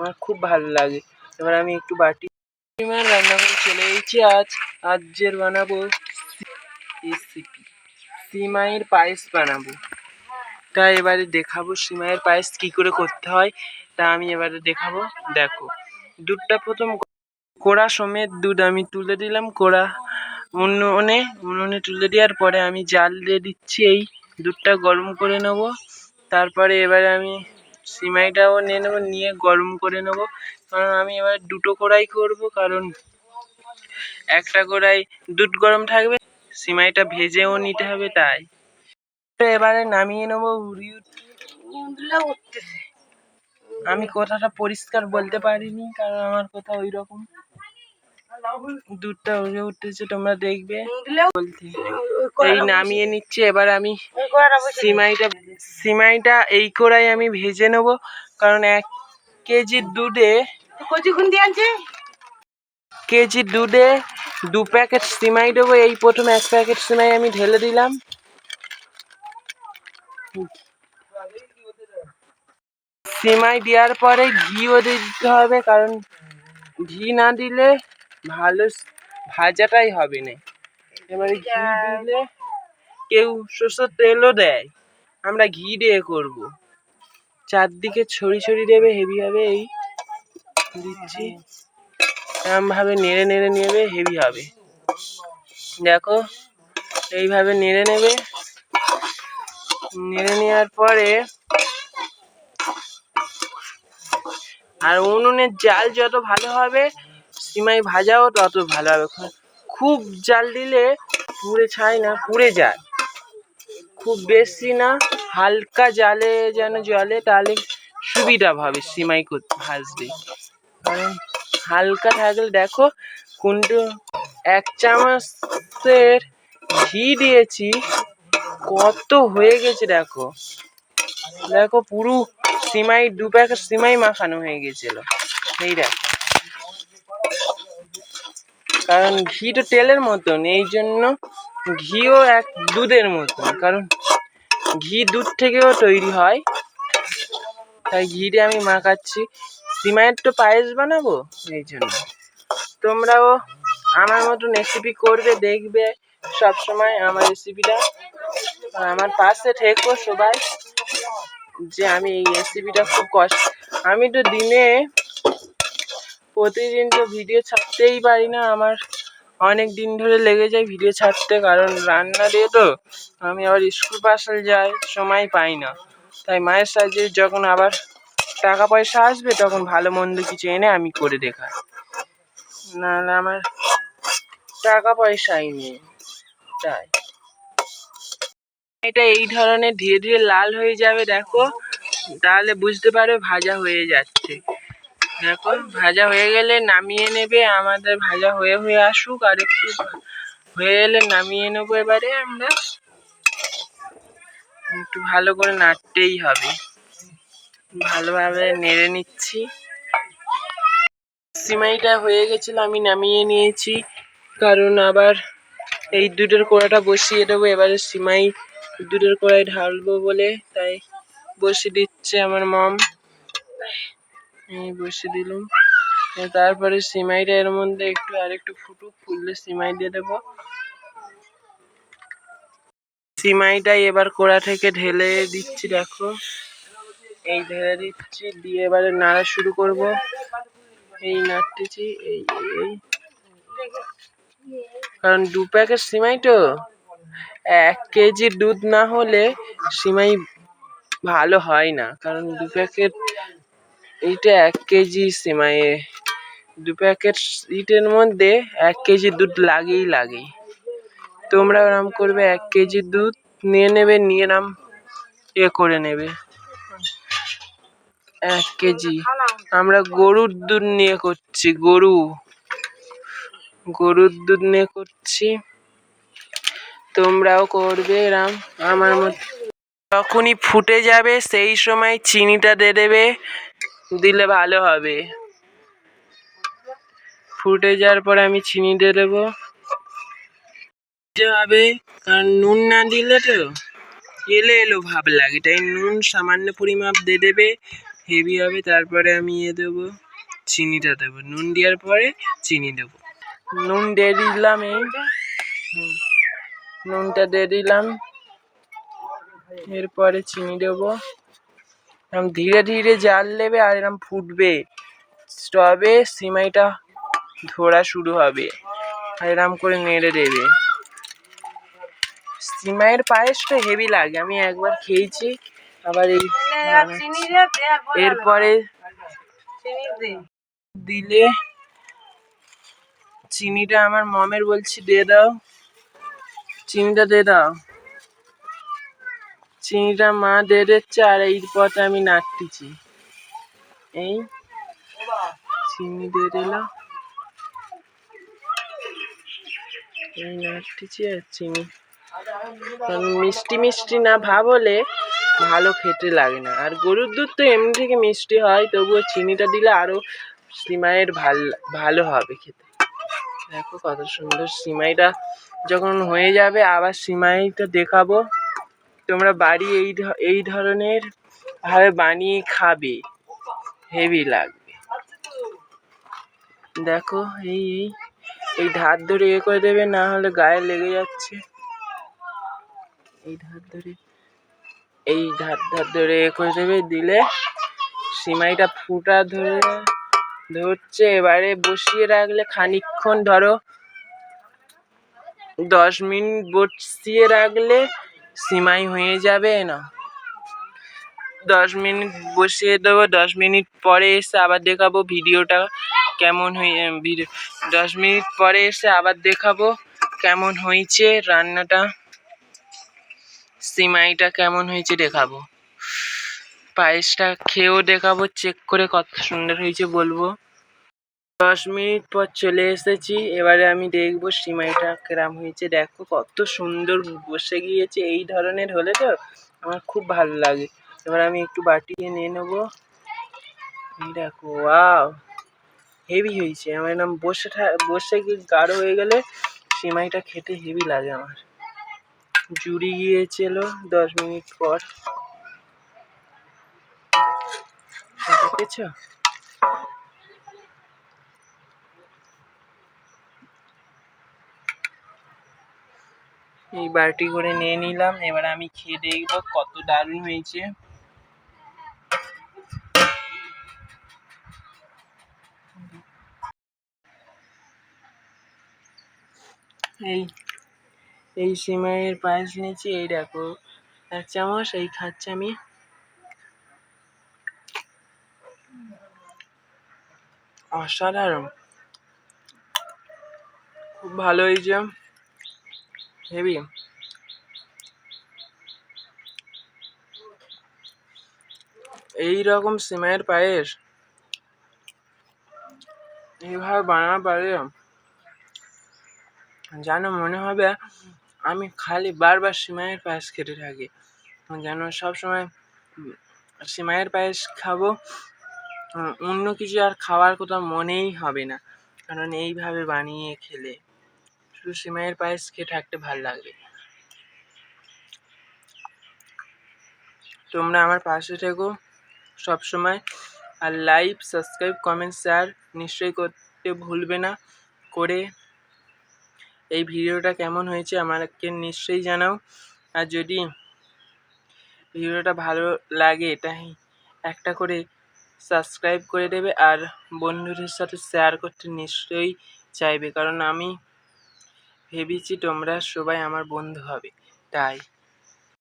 আমার খুব ভালো লাগে। এবার আমি একটু বাটি পরিমাণ রান্না করে চলে এসেছি। আজ আজের বানাবো রেসিপি। সিমাইয়ের পায়েস বানাবো। তা এবারে দেখাবো সিমাইয়ের পায়েস কি করে করতে হয়। তা আমি এবারে দেখাবো। দেখো, দুধটা প্রথম কোড়া সমেত দুধ আমি তুলে দিলাম। কোড়া উনুনে উনুনে তুলে দেওয়ার পরে আমি জাল দিয়ে দিচ্ছি। এই দুধটা গরম করে নেব। তারপরে এবারে আমি সিমাইটাও নিয়ে নেব নিয়ে গরম করে নেব। কারণ আমি এবার দুটো কড়াই করব কারণ একটা কড়াই দুধ গরম থাকবে সিমাইটা ভেজেও নিতে হবে তাই। তো এবারে নামিয়ে নেব উড়িয়ে আমি কথাটা পরিষ্কার বলতে পারিনি কারণ আমার কথা ওই রকম দুধটা উড়ে উঠতেছে তোমরা দেখবে। বলতে এই নামিয়ে নিচ্ছি এবার আমি সিমাইটা সিমাইটা এই কড়াই আমি ভেজে নেব কারণ এক কেজি দুধে কেজি দুধে দু প্যাকেট সিমাই দেবো। এই প্রথম এক প্যাকেট সিমাই আমি ঢেলে দিলাম। সিমাই দেওয়ার পরে ঘিও দিতে হবে কারণ ঘি না দিলে ভালো ভাজাটাই হবে না। এবারে ঘি দিলে কেউ সরষের তেলও দেয়। আমরা ঘি দিয়ে করব। চারদিকে ছড়ি ছড়ি দেবে হেভি হবে এই। দিচ্ছি। এরম ভাবে নেড়ে নেড়ে নেবে হেভি হবে। দেখো এইভাবে নেড়ে নেবে। নেড়ে নেওয়ার পরে আর উনুনের জাল যত ভালো হবে সিমাই ভাজাও তত ভালো হবে। খুব জাল দিলে পুড়ে ছাই না, পুড়ে যায়। খুব বেশি না, হালকা জালে যেন জলে, তাহলে সুবিধা ভাবে সিমাই করতে ভাজতে। কারণ হালকা থাকলে দেখো কোনটো, এক চামচের ঘি দিয়েছি, কত হয়ে গেছে দেখো। দেখো পুরো সিমাই, দু প্যাকেট সিমাই মাখানো হয়ে গেছিল। এই দেখো। কারণ ঘি তো তেলের মতন, এই জন্য ঘিও এক দুধের মতন, কারণ ঘি দুধ থেকেও তৈরি হয়। তাই ঘিটা আমি মাখাচ্ছি। সিমাইয়ের তো পায়েস বানাবো, এই জন্য। তোমরাও আমার মতন রেসিপি করবে, দেখবে সব সময় আমার রেসিপিটা আমার পাশে থেকো সবাই, যে আমি এই রেসিপিটা খুব কষ্ট আমি তো দিনে প্রতিদিন তো ভিডিও ছাড়তেই পারি না। আমার অনেক দিন ধরে লেগে যায় ভিডিও ছাড়তে, কারণ রান্না দিয়ে তো আমি আবার স্কুল পাশে যাই, সময় পাই না। তাই মায়ের সাহায্যে যখন আবার টাকা পয়সা আসবে, তখন ভালো মন্দ কিছু এনে আমি করে দেখাই। নাহলে আমার টাকা পয়সাই নেই, তাই। এটা এই ধরনের ধীরে ধীরে লাল হয়ে যাবে, দেখো। তাহলে বুঝতে পারবে ভাজা হয়ে যাচ্ছে। দেখো ভাজা হয়ে গেলে নামিয়ে নেবে, আমাদের ভাজা হয়ে হয়ে আসুক, আর একটু হয়ে গেলে নামিয়ে নেব এবারে আমরা। একটু ভালো করে নাড়তেই হবে। ভালোভাবে নেড়ে নিচ্ছি। সিমাইটা হয়ে গেছিল, আমি নামিয়ে নিয়েছি। কারণ আবার এই দুধের কোড়াটা বসিয়ে দেবো, এবারে সিমাই দুধের কড়াই ঢালবো বলে, তাই বসিয়ে দিচ্ছে আমার মম। বসিয়ে দিলুম। তারপরে সিমাইটা এর মধ্যে একটু আর একটু ফুটুক ফুললে সিমাই দিয়ে দেবো। সিমাইটা এবার কোড়া থেকে ঢেলে দিচ্ছি দেখো। এই ঢেলে দিচ্ছি দিয়ে এবারে নাড়া শুরু করব। এই নাড়তেছি এই, এই। কারণ দু প্যাকেট সিমাই তো। এক কেজি দুধ না হলে সিমাই ভালো হয় না কারণ দু প্যাকেট এইটা এক কেজি সিমাইয়ে। দু প্যাকেট ইটের মধ্যে এক কেজি দুধ লাগেই লাগে। তোমরা ওরম করবে, এক কেজি দুধ নিয়ে নেবে, নিয়ে নাম এ করে নেবে। এক কেজি। আমরা গরুর দুধ নিয়ে করছি, গরু। গরুর দুধ নিয়ে করছি। তোমরাও করবে এরম। আমার মতো যখনই ফুটে যাবে, সেই সময় চিনিটা দিয়ে দেবে। দিলে ভালো হবে। ফুটে যাওয়ার পরে আমি চিনি দিয়ে দেবো। হবে, কারণ নুন না দিলে তো এলে এলো ভাব লাগে। তাই নুন সামান্য পরিমাপ দিয়ে দেবে, হেভি হবে, তারপরে আমি ইয়ে দেবো, চিনিটা দেবো। নুন দেওয়ার পরে চিনি দেবো। নুন দিয়ে দিলাম এই নুনটা দিয়ে দিলাম। এরপরে চিনি দেবো। এরম ধীরে ধীরে জাল দেবে আর এরম ফুটবে। তবে সিমাইটা ধরা শুরু হবে আর এরম করে নেড়ে দেবে। সিমাইয়ের পায়েসটা হেভি লাগে, আমি একবার খেয়েছি। আবার এই এরপরে দিলে চিনিটা আমার মমের বলছি দিয়ে দাও। চিনিটা দিয়ে দাও। চিনিটা মা দিচ্ছে আর এই পথে আমি নাড়তেছি এই চিনি দিয়ে দিল এই নাড়তেছি আর কারণ মিষ্টি মিষ্টি না ভাব হলে ভালো খেতে লাগে না। আর গরুর দুধ তো এমনি থেকে মিষ্টি হয়, তবুও চিনিটা দিলে আরও সিমাইয়ের ভালো, ভালো হবে খেতে। দেখো কত সুন্দর সিমাইটা যখন হয়ে যাবে, আবার সিমাইটা দেখাবো। তোমরা বাড়ি এই এই ধরনের ভাবে বানিয়ে খাবে। হেভি লাগবে। দেখো, এই এই এই ধার ধরে এ করে দেবে, না হলে গায়ে লেগে যাচ্ছে। এই ধার ধরে, এই ধার ধার ধরে এ করে দেবে, দিলে সিমাইটা ফুটা ধরে ধরছে। এবারে বসিয়ে রাখলে খানিকক্ষণ ধরো, দশ মিনিট বসিয়ে রাখলে সিমাই হয়ে যাবে না। দশ মিনিট বসিয়ে দেবো, দশ মিনিট পরে এসে আবার দেখাবো ভিডিওটা কেমন হয়ে ভিডিও দশ মিনিট পরে এসে আবার দেখাবো কেমন হয়েছে রান্নাটা। সিমাইটা কেমন হয়েছে দেখাবো। পায়েসটা খেয়েও দেখাবো চেক করে কত সুন্দর হয়েছে বলব। দশ মিনিট পর চলে এসেছি। এবারে আমি দেখব সিমাইটা কেরাম হয়েছে। দেখো কত সুন্দর বসে গিয়েছে এই ধরনের হলে তো আমার খুব ভালো লাগে। এবার আমি একটু বাটিয়ে নিয়ে নেব। দেখো, ওয়াও! হেভি হয়েছে। আমার নাম বসে বসে গিয়ে গাঢ় হয়ে গেলে সিমাইটা খেতে হেভি লাগে আমার। জুড়ি গিয়েছিল দশ মিনিট পর। দেখেছ? এই বাটি করে নিয়ে নিলাম। এবার আমি খেয়ে দেখব কত দারুণ হয়েছে। এই এই সিমাইয়ের পায়েস নিয়েছি, এই দেখো। এক চামচ, এই খাচ্ছি আমি। অসাধারণ। খুব ভালো হয়েছে। হেভি। এই রকম সিমাইয়ের পায়েস। এইভাবে বানানো পারে। যেন মনে হবে আমি খালি বারবার সিমাইয়ের পায়েস খেতে থাকি। যেন সবসময় সিমাইয়ের পায়েস খাব, অন্য কিছু আর খাওয়ার কথা মনেই হবে না। কারণ এইভাবে বানিয়ে খেলে শুধু সিমাইয়ের পায়েস খেয়ে থাকতে ভালো লাগবে। তোমরা আমার পাশে থেকো সব সময় আর লাইক সাবস্ক্রাইব কমেন্ট শেয়ার নিশ্চয়ই করতে ভুলবে না। করে এই ভিডিওটা কেমন হয়েছে আমাকে নিশ্চয়ই জানাও। আর যদি ভিডিওটা ভালো লাগে তাই একটা করে সাবস্ক্রাইব করে দেবে আর বন্ধুদের সাথে শেয়ার করতে নিশ্চয়ই চাইবে। কারণ আমি ভেবেছি তোমরা সবাই আমার বন্ধু হবে তাই।